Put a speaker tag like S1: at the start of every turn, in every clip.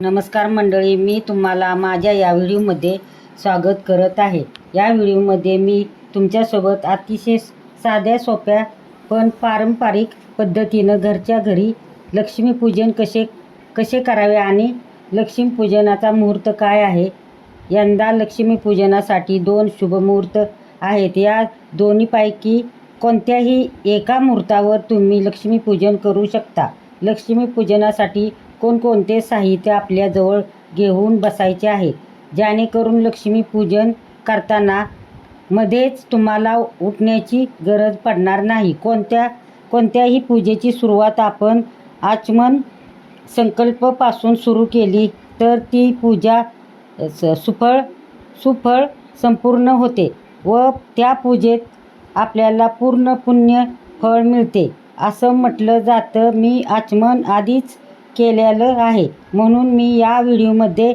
S1: नमस्कार मंडळी मी तुम्हाला माझ्या या व्हिडिओमध्ये स्वागत करत आहे. या व्हिडिओमध्ये मी तुमच्यासोबत अतिशय साध्या सोप्या पण पारंपरिक पद्धतीनं घरच्या घरी लक्ष्मीपूजन कसे कसे करावे आणि लक्ष्मीपूजनाचा मुहूर्त काय आहे? यंदा लक्ष्मीपूजनासाठी दोन शुभमुहूर्त आहेत. या दोन्हीपैकी कोणत्याही एका मुहूर्तावर तुम्ही लक्ष्मीपूजन करू शकता. लक्ष्मीपूजनासाठी कोणकोणते साहित्य आपल्याजवळ घेऊन बसायचे आहे? जेणेकरून लक्ष्मीपूजन करताना मध्येच तुम्हाला उठण्याची गरज पडणार नाही. कोणत्या कोणत्याही पूजेची सुरुवात आपण आचमन संकल्पपासून सुरू केली तर ती पूजा स- सुफळ सुफळ संपूर्ण होते व त्या पूजेत आपल्याला पूर्ण पुण्य फळ मिळते. असं म्हटलं जातं. मी आचमन आधीच केलेलं आहे. म्हणून मी या व्हिडिओमध्ये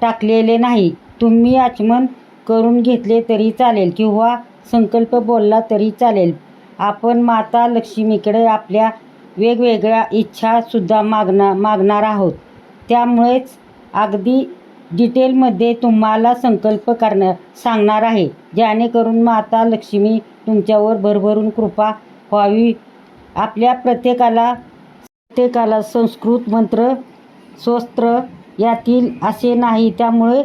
S1: टाकलेले नाही. तुम्ही आचमन करून घेतले तरी चालेल किंवा संकल्प बोलला तरी चालेल. आपण माता लक्ष्मीकडे आपल्या वेगवेगळ्या इच्छासुद्धा मागणार मागणार आहोत. त्यामुळेच अगदी डिटेलमध्ये तुम्हाला संकल्प करणं सांगणार आहे. जेणेकरून माता लक्ष्मी तुमच्यावर भरभरून कृपा व्हावी. आपल्या प्रत्येकाला प्रत्येकाला संस्कृत मंत्र स्तोत्र यातील असे नाही. त्यामुळे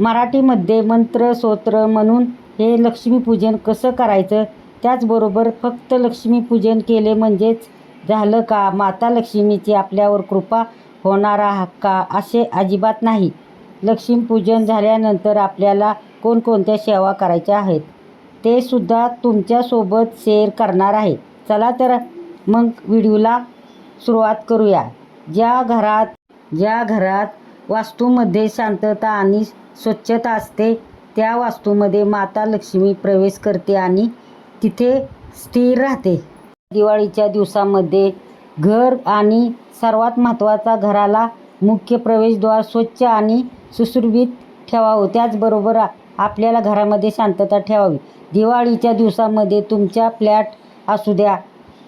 S1: मराठीमध्ये मंत्र स्तोत्र म्हणून हे लक्ष्मीपूजन कसं करायचं? त्याचबरोबर फक्त लक्ष्मीपूजन केले म्हणजेच झालं का? माता लक्ष्मीची आपल्यावर कृपा होणार का? असे अजिबात नाही. लक्ष्मीपूजन झाल्यानंतर आपल्याला कोणकोणत्या सेवा करायच्या आहेत? ते सुद्धा तुमच्यासोबत शेअर करणार आहे. चला तर मग व्हिडिओला सुरुवात करूया. ज्या घरात ज्या घरात वास्तूमध्ये शांतता आणि स्वच्छता असते त्या वास्तूमध्ये माता लक्ष्मी प्रवेश करते आणि तिथे स्थिर राहते. दिवाळीच्या दिवसामध्ये घर आणि सर्वात महत्त्वाचा घराला मुख्य प्रवेशद्वार स्वच्छ आणि सुशोभित ठेवावं. त्याचबरोबर आपल्याला घरामध्ये शांतता ठेवावी. दिवाळीच्या दिवसामध्ये तुमच्या फ्लॅट असू द्या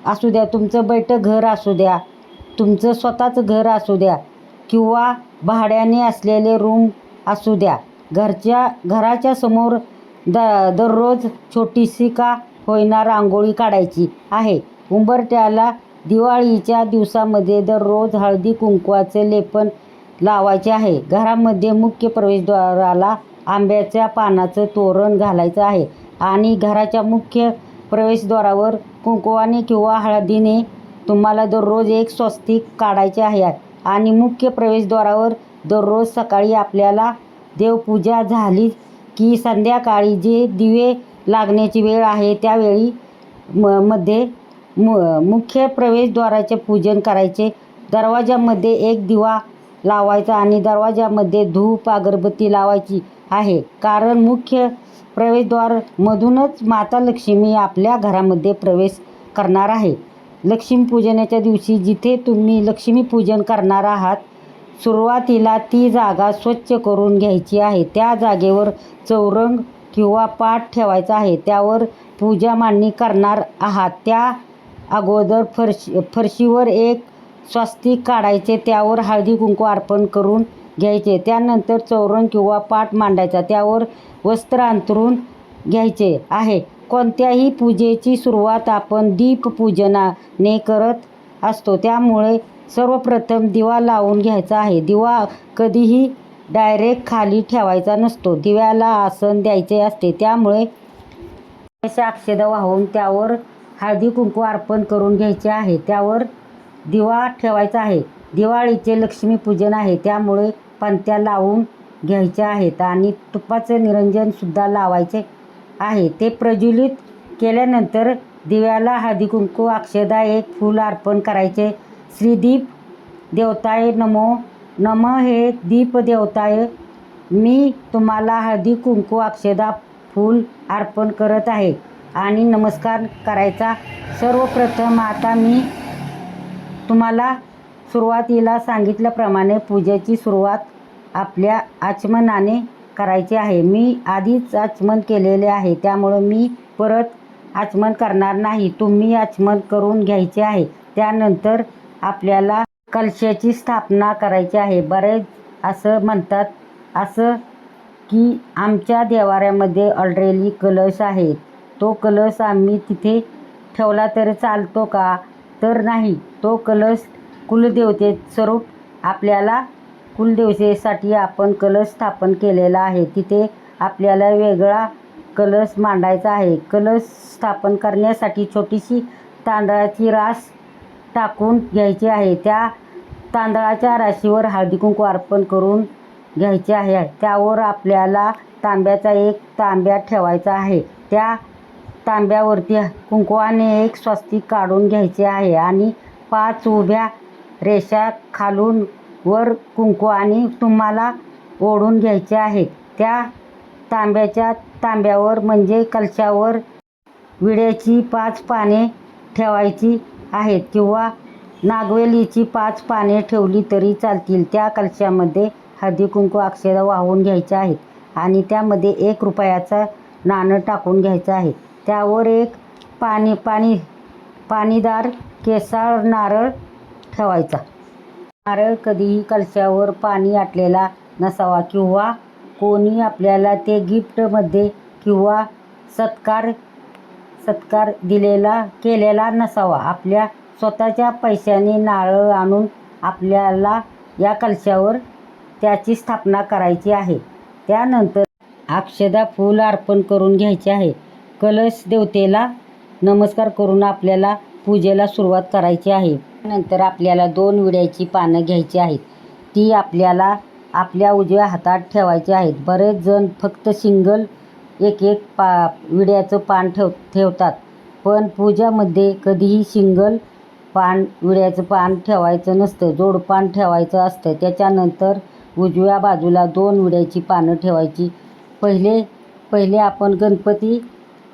S1: असू द्या तुमचं बैठक घर असू द्या तुमचं स्वतःचं घर असू द्या किंवा भाड्याने असलेले रूम असू द्या घरच्या घराच्या समोर द दररोज छोटीशी का होईना रांगोळी काढायची आहे. उंबरट्याला दिवाळीच्या दिवसामध्ये दररोज हळदी कुंकवाचे लेपन लावायचे आहे. घरामध्ये मुख्य प्रवेशद्वाराला आंब्याच्या पानाचं तोरण घालायचं आहे आणि घराच्या मुख्य प्रवेशद्वारावर कुंकवाने किंवा हळदीने तुम्हाला दररोज एक स्वस्तिक काढायचे आहे आणि मुख्य प्रवेशद्वारावर दररोज सकाळी आपल्याला देवपूजा झाली की संध्याकाळी जे दिवे लागण्याची वेळ आहे त्यावेळी म मध्ये मु मुख्य प्रवेशद्वाराचे पूजन करायचे. दरवाजामध्ये एक दिवा लावायचा आणि दरवाजामध्ये धूप अगरबत्ती लावायची आहे. कारण मुख्य प्रवेशद्वारमधूनच माता लक्ष्मी आपल्या घरामध्ये प्रवेश करणार आहे. लक्ष्मीपूजनाच्या दिवशी जिथे तुम्ही लक्ष्मीपूजन करणार आहात सुरुवातीला ती जागा स्वच्छ करून घ्यायची आहे. त्या जागेवर चौरंग किंवा पाठ ठेवायचा आहे. त्यावर पूजा मांडणी करणार आहात. त्या अगोदर फरशी फरशीवर एक स्वस्तिक काढायचे. त्यावर हळदी कुंकू अर्पण करून घ्यायचे. त्यानंतर चौरंग किंवा पाट मांडायचा. त्यावर वस्त्र अंतरून घ्यायचे आहे. कोणत्याही पूजेची सुरुवात आपण दीपपूजनाने करत असतो. त्यामुळे सर्वप्रथम दिवा लावून घ्यायचा आहे. दिवा कधीही डायरेक्ट खाली ठेवायचा नसतो. दिव्याला आसन द्यायचे असते. त्यामुळे अशा अक्षदा वाहून त्यावर हळदी कुंकू अर्पण करून घ्यायचे आहे. त्यावर दिवा ठेवायचा आहे. दिवाळीचे लक्ष्मीपूजन आहे. त्यामुळे पंत्या लावून घ्यायच्या आहेत आणि तुपाचे निरंजनसुद्धा लावायचे आहे. ते प्रज्वलित केल्यानंतर दिव्याला हळदी कुंकू अक्षदा एक फूल अर्पण करायचे. श्रीदीप देवताय नमो नम हे दीप देवताय. मी तुम्हाला हळदी कुंकू अक्षदा फूल अर्पण करत आहे आणि नमस्कार करायचा. सर्वप्रथम आता मी तुम्हाला सुरुवातीला सांगितल्याप्रमाणे पूजेची सुरुवात आपल्या आचमनाने करायची आहे. मी आधीच आचमन केलेले आहे त्यामुळं मी परत आचमन करणार नाही. तुम्ही आचमन करून घ्यायचे आहे. त्यानंतर आपल्याला कलशाची स्थापना करायची आहे. बरेच असं म्हणतात असं की आमच्या देवाऱ्यामध्ये ऑलरेडी कलश आहे. तो कलश आम्ही तिथे ठेवला तर चालतो का? तर नाही. तो कलश कुलदेवते स्वरूप आपल्याला कुलदेवतेसाठी आपण कलश स्थापन केलेला आहे. तिथे आपल्याला वेगळा कलश मांडायचा आहे. कलश स्थापन करण्यासाठी छोटीशी तांदळाची रास टाकून घ्यायची आहे. त्या तांदळाच्या राशीवर हळदी कुंकू अर्पण करून घ्यायचे आहे. त्यावर आपल्याला तांब्याचा एक तांब्या ठेवायचा आहे. त्या तांब्यावरती कुंकवाने एक स्वस्तिक काढून घ्यायचे आहे आणि पाच उभ्या रेषा खालून वर कुंकू आणि तुम्हाला ओढून घ्यायचे आहेत त्या तांब्याच्या तांब्यावर म्हणजे कलशावर विड्याची पाच पाने ठेवायची आहेत किंवा नागवेलीची पाच पाने ठेवली तरी चालतील. त्या कलशामध्ये हळदी कुंकू अक्षदा वाहून घ्यायच्या आहेत आणि त्यामध्ये एक रुपयाचा नाणं टाकून घ्यायचं आहे. त्यावर एक पाणी पाणी पाणीदार केसाळ नारळ ठेवायचा. नारळ कधीही कलशावर पाणी आटलेला नसावा किंवा कोणी आपल्याला ते गिफ्टमध्ये किंवा सत्कार सत्कार दिलेला केलेला नसावा. आपल्या स्वतःच्या पैशाने नारळ आणून आपल्याला या कलशावर त्याची स्थापना करायची आहे. त्यानंतर अक्षदा फूल अर्पण करून घ्यायचे आहे. कलश देवतेला नमस्कार करून आपल्याला पूजेला सुरुवात करायची आहे. नंतर आपल्याला दोन विड्याची पानं घ्यायची आहेत. ती आपल्याला आपल्या उजव्या हातात ठेवायची आहेत. बरेच जण फक्त सिंगल एक एक पा विड्याचं पान ठेव ठेवतात. पण पूजामध्ये कधीही सिंगल पान विड्याचं पान ठेवायचं नसतं. जोडपान ठेवायचं असतं. त्याच्यानंतर उजव्या बाजूला दोन विड्याची पानं ठेवायची. पहिले पहिले आपण गणपती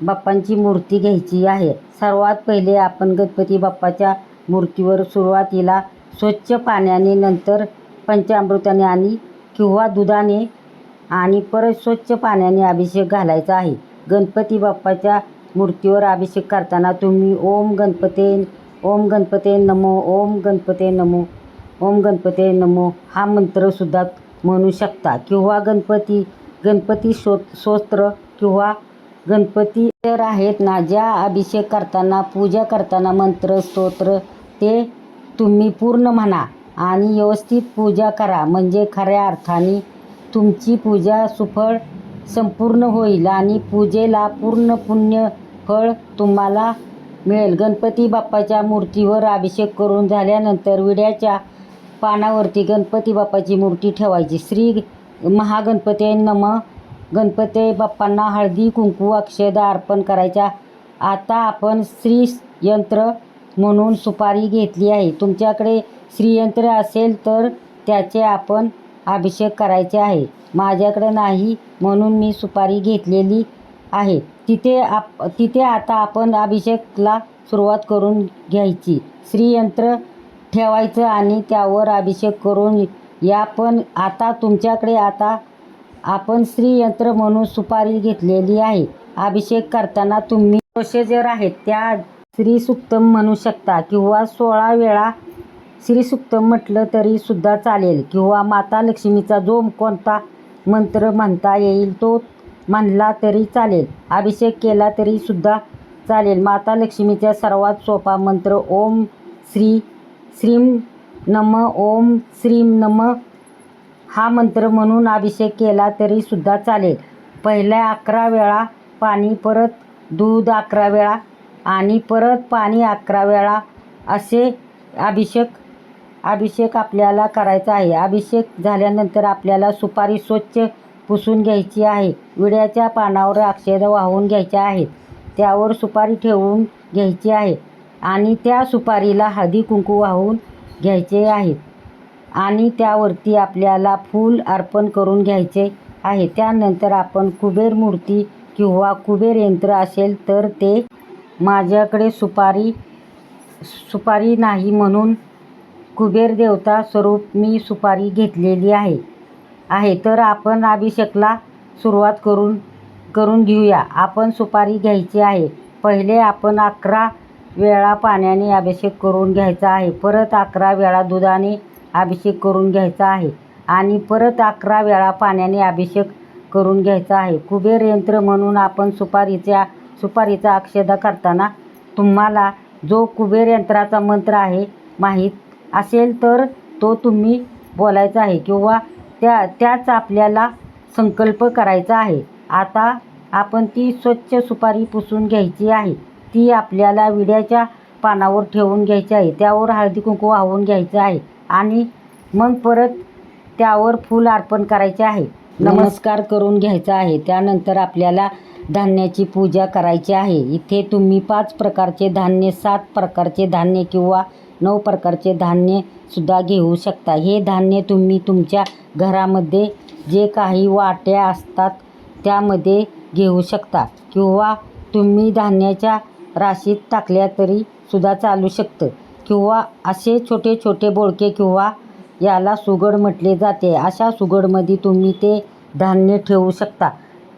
S1: बाप्पांची मूर्ती घ्यायची आहे. सर्वात पहिले आपण गणपती बाप्पाच्या मूर्तीवर सुरुवातीला स्वच्छ पाण्याने नंतर पंचामृताने आणि किंवा दुधाने आणि परत स्वच्छ पाण्याने अभिषेक घालायचा आहे. गणपती बाप्पाच्या मूर्तीवर अभिषेक करताना तुम्ही ओम गणपते ओम गणपते नमो ओम गणपते नमो ओम गणपते नमो हा मंत्रसुद्धा म्हणू शकता. किंवा गणपती गणपती शो स्तोत्र किंवा गणपती तर आहेत ना ज्या अभिषेक करताना पूजा करताना मंत्र स्तोत्र ते तुम्ही पूर्ण म्हणा आणि व्यवस्थित पूजा करा. म्हणजे खऱ्या अर्थाने तुमची पूजा सुफळ संपूर्ण होईल आणि पूजेला पूर्ण पुण्य फळ तुम्हाला मिळेल. गणपती बाप्पाच्या मूर्तीवर अभिषेक करून झाल्यानंतर विड्याच्या पानावरती गणपती बाप्पाची मूर्ती ठेवायची. श्री महागणपते नम गणपती बाप्पांना हळदी कुंकू अक्षदा अर्पण करायच्या. आता आपण श्री यंत्र म्हणून सुपारी घेतली आहे. तुमच्याकडे श्रीयंत्र असेल तर त्याचे आपण अभिषेक करायचे आहे. माझ्याकडे नाही म्हणून मी सुपारी घेतलेली आहे. तिथे आप तिथे आता आपण अभिषेकला सुरुवात करून घ्यायची. श्रीयंत्र ठेवायचं आणि त्यावर अभिषेक करून या पण आता तुमच्याकडे आता आपण श्रीयंत्र म्हणून सुपारी घेतलेली आहे. अभिषेक करताना तुम्ही प्रोसिजर आहेत त्या श्रीसुक्तम म्हणू शकता किंवा सोळा वेळा श्रीसुक्तम म्हटलं तरी सुद्धा चालेल. किंवा माता लक्ष्मीचा जो कोणता मंत्र म्हणता येईल तो म्हणला तरी चालेल. अभिषेक केला तरी सुद्धा चालेल. माता लक्ष्मीचा सर्वात सोपा मंत्र ओम श्री श्रीम नम ओम श्रीम नम हा मंत्र म्हणून अभिषेक केला तरी सुद्धा चालेल. पहिल्या अकरा वेळा पाणी परत दूध अकरा वेळा आणि परत पाणी अकरा वेळा असे अभिषेक अभिषेक आपल्याला करायचा आहे. अभिषेक झाल्यानंतर आपल्याला सुपारी स्वच्छ पुसून घ्यायची आहे. विड्याच्या पानावर अक्षर वाहून घ्यायच्या आहेत. त्यावर सुपारी ठेवून घ्यायची आहे आणि त्या सुपारीला हळदी कुंकू वाहून घ्यायचे आहे आणि त्यावरती आपल्याला फूल अर्पण करून घ्यायचे आहे. त्यानंतर आपण कुबेर मूर्ती किंवा कुबेर यंत्र असेल तर ते माझ्याकडे सुपारी सुपारी नाही म्हणून कुबेर देवता स्वरूप मी सुपारी घेतलेली आहे. आहे. तर आपण अभिषेकला सुरुवात करून करून घेऊया. आपण सुपारी घ्यायची आहे. पहिले आपण अकरा वेळा पाण्याने अभिषेक करून घ्यायचा आहे. परत अकरा वेळा दुधाने अभिषेक करून घ्यायचा आहे आणि परत अकरा वेळा पाण्याने अभिषेक करून घ्यायचा आहे. कुबेर यंत्र म्हणून आपण सुपारीच्या सुपारीचा अक्षदा करताना तुम्हाला जो कुबेर यंत्राचा मंत्र आहे माहीत असेल तर तो तुम्ही बोलायचा आहे किंवा त्या त्याच आपल्याला संकल्प करायचा आहे. आता आपण ती स्वच्छ सुपारी पुसून घ्यायची आहे. ती आपल्याला विड्याच्या पानावर ठेवून घ्यायची आहे. त्यावर हळदी कुंकू वाहून घ्यायचं आहे आणि मग परत त्यावर फूल अर्पण करायचे आहे. नमस्कार करून घ्यायचा आहे. त्यानंतर आपल्याला धान्याची पूजा करायची आहे. इथे तुम्ही पाच प्रकारचे धान्य सात प्रकारचे धान्य किंवा नऊ प्रकारचे धान्य सुद्धा घेऊ शकता. हे धान्य तुम्ही तुमच्या घरामध्ये जे काही वाट्या असतात त्यामध्ये घेऊ शकता किंवा तुम्ही धान्याच्या राशीत टाकल्या तरी सुद्धा चालू शकतं. किंवा असे छोटे छोटे बोळके किंवा याला सुगड म्हटले जाते. अशा सुगडमध्ये तुम्ही ते धान्य ठेवू शकता.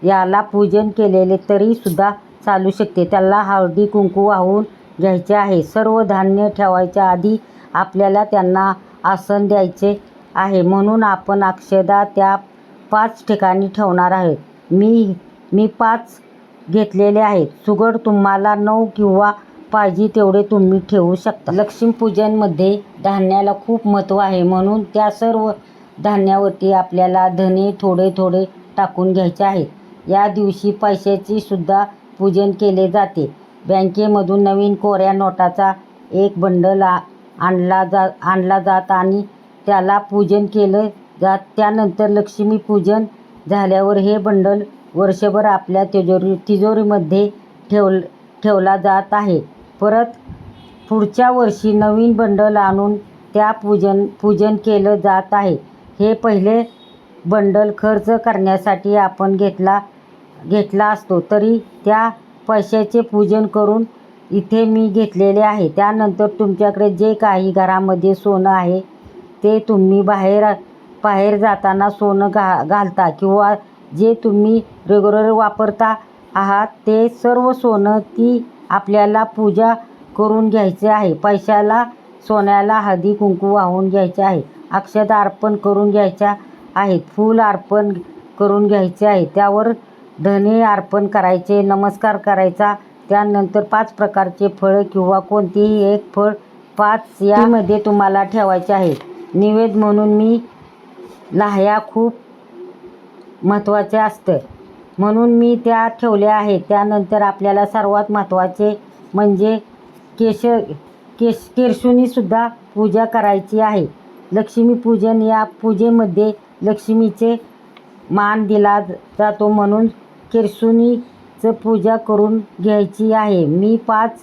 S1: याला पूजन केलेले तरीसुद्धा चालू शकते. त्याला हळदी कुंकू वाहून घ्यायचे आहे. सर्व धान्य ठेवायच्या आधी आपल्याला त्यांना आसन द्यायचे आहे. म्हणून आपण अक्षदा त्या पाच ठिकाणी ठेवणार आहे मी मी पाच घेतलेले आहेत. सुगड तुम्हाला नऊ किंवा पाहिजे तेवढे तुम्ही ठेवू शकता. लक्ष्मीपूजनमध्ये धान्याला खूप महत्त्व आहे. म्हणून त्या सर्व धान्यावरती आपल्याला धने थोडे थोडे टाकून घ्यायचे आहेत. या दिवशी पैशाची सुद्धा पूजन केले जाते. बँकेमधून नवीन कोऱ्या नोटाचा एक बंडल आणला जा आणला जात आणि त्याला पूजन केलं जात. त्यानंतर लक्ष्मीपूजन झाल्यावर हे बंडल वर्षभर आपल्या तिजोरी तिजोरीमध्ये ठेव ठेवला जात आहे. परत पुढच्या वर्षी नवीन बंडल आणून त्या पूजन पूजन केलं जात आहे. हे पहिले बंडल खर्च करण्यासाठी आपण घेतला घेतला असतो तरी त्या पैशाचे पूजन करून इथे मी घेतलेले आहे. त्यानंतर तुमच्याकडे जे काही घरामध्ये सोनं आहे ते तुम्ही बाहेर बाहेर जाताना सोनं घा घालता किंवा जे तुम्ही रेग्युलर वापरता आहात ते सर्व सोनं ती आपल्याला पूजा करून घ्यायचे आहे. पैशाला सोन्याला हळदी कुंकू वाहून घ्यायचे आहे. अक्षता अर्पण करून घ्यायच्या आहेत फूल अर्पण करून घ्यायचे आहे. त्यावर धने अर्पण करायचे नमस्कार करायचा. त्यानंतर पाच प्रकारचे फळं किंवा कोणतेही एक फळ पाच यामध्ये तुम्हाला ठेवायचे आहे. निवेद म्हणून मी लाह्या खूप महत्त्वाचे असतं. म्हणून मी त्या ठेवल्या आहेत. त्यानंतर आपल्याला सर्वात महत्त्वाचे म्हणजे केश केश केरसुनीसुद्धा पूजा करायची आहे. लक्ष्मीपूजन या पूजेमध्ये लक्ष्मीचे मान दिला जातो म्हणून केरसुणीचं पूजा करून घ्यायची आहे. मी पाच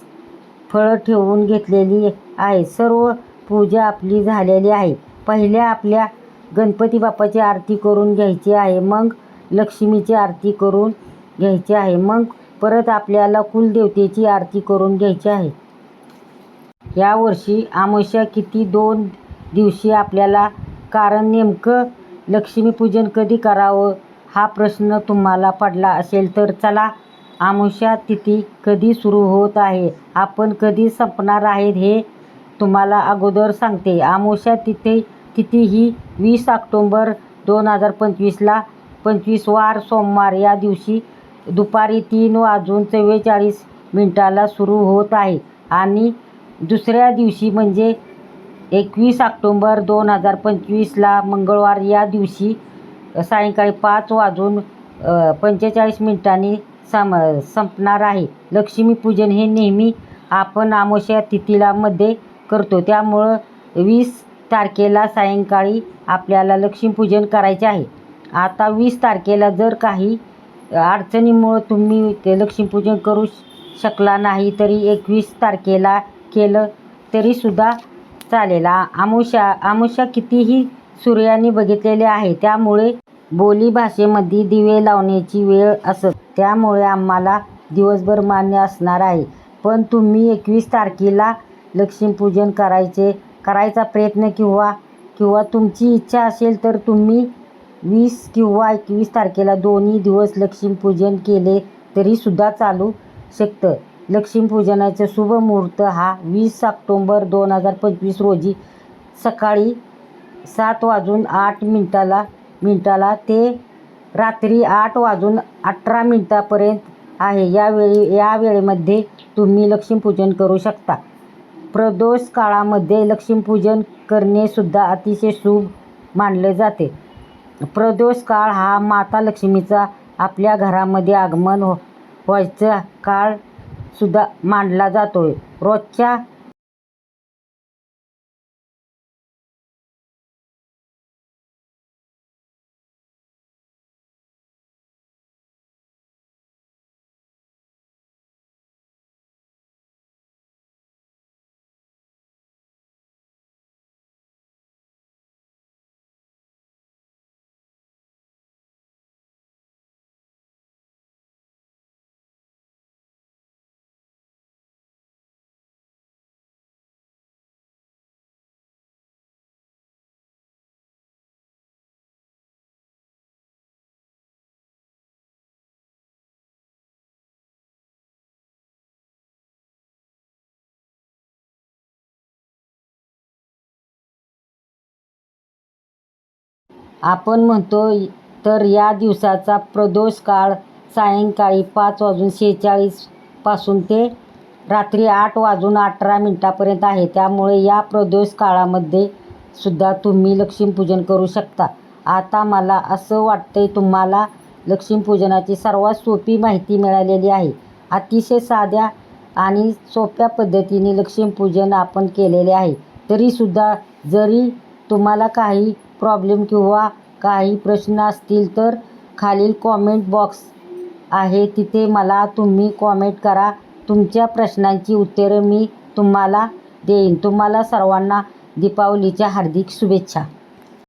S1: फळं ठेवून घेतलेली आहे. सर्व पूजा आपली झालेली आहे. पहिल्या आपल्या गणपती बाप्पाची आरती करून घ्यायची आहे. मग लक्ष्मीची आरती करून घ्यायची आहे. मग परत आपल्याला कुलदेवतेची आरती करून घ्यायची आहे. यावर्षी अमावस्या किती? दोन दिवशी आपल्याला कारण नेमकं लक्ष्मीपूजन कधी करावं? हा प्रश्न तुम्हाला पडला असेल तर चला आमुष्या तिथी कधी सुरू होत आहे? आपण कधी संपणार आहेत हे तुम्हाला अगोदर सांगते. आमुष्या तिथे तिथी ही वीस ऑक्टोंबर दोन हजार पंचवीसला पंचवीस वार सोमवार या दिवशी दुपारी तीन वाजून चव्वेचाळीस मिनटाला सुरू होत आहे. आणि दुसऱ्या दिवशी म्हणजे एकवीस ऑक्टोंबर दोन हजार पंचवीसला मंगळवार या दिवशी सायंकाळी पाच वाजून पंचेचाळीस मिनिटांनी सम संपणार आहे. लक्ष्मीपूजन हे नेहमी आपण अमावस्या तिथीला मध्ये करतो. त्यामुळं वीस तारखेला सायंकाळी आपल्याला लक्ष्मीपूजन करायचे आहे. आता वीस तारखेला जर काही अडचणीमुळं तुम्ही ते लक्ष्मीपूजन करू शकला नाही तरी एकवीस तारखेला केलं तरीसुद्धा चालेल. आ आमुषा आमुषा कितीही सूर्याने बघितलेले आहे त्यामुळे बोली भाषेमध्ये दिवे लावण्याची वेळ असत. त्यामुळे आम्हाला दिवसभर मान्य असणार आहे. पण तुम्ही एकवीस तारखेला लक्ष्मीपूजन करायचे करायचा प्रयत्न किंवा किंवा तुमची इच्छा असेल तर तुम्ही वीस किंवा एकवीस तारखेला दोन्ही दिवस लक्ष्मीपूजन केले तरीसुद्धा चालू शकतं. लक्ष्मीपूजनाचा शुभ मुहूर्त हा वीस ऑक्टोंबर दोन हजार पंचवीस रोजी सकाळी सात वाजून आठ मिनटाला मिनटाला ते रात्री आठ वाजून अठरा मिनटापर्यंत आहे. यावेळी या वेळेमध्ये तुम्ही लक्ष्मीपूजन करू शकता. प्रदोष काळामध्ये लक्ष्मीपूजन करणेसुद्धा अतिशय शुभ मानले जाते. प्रदोष काळ हा माता लक्ष्मीचा आपल्या घरामध्ये आगमन हो व्हायचा काळसुद्धा मानला जातो रोजच्या आपण म्हणतो तर या दिवसाचा प्रदोष काळ सायंकाळी पाच वाजून शेहेचाळीसपासून ते रात्री आठ वाजून अठरा मिनटापर्यंत आहे. त्यामुळे या प्रदोष काळामध्ये सुद्धा तुम्ही लक्ष्मीपूजन करू शकता. आता मला असं वाटते तुम्हाला लक्ष्मीपूजनाची सर्वात सोपी माहिती मिळालेली आहे. अतिशय साध्या आणि सोप्या पद्धतीने लक्ष्मीपूजन आपण केलेले आहे. तरीसुद्धा जरी तुम्हाला काही प्रॉब्लेम किंवा काही प्रश्न असतील तर खालील कॉमेंट बॉक्स आहे. तिथे मला तुम्ही कॉमेंट करा. तुमच्या प्रश्नांची उत्तरं मी तुम्हाला देईन. तुम्हाला सर्वांना दीपावलीच्या हार्दिक शुभेच्छा.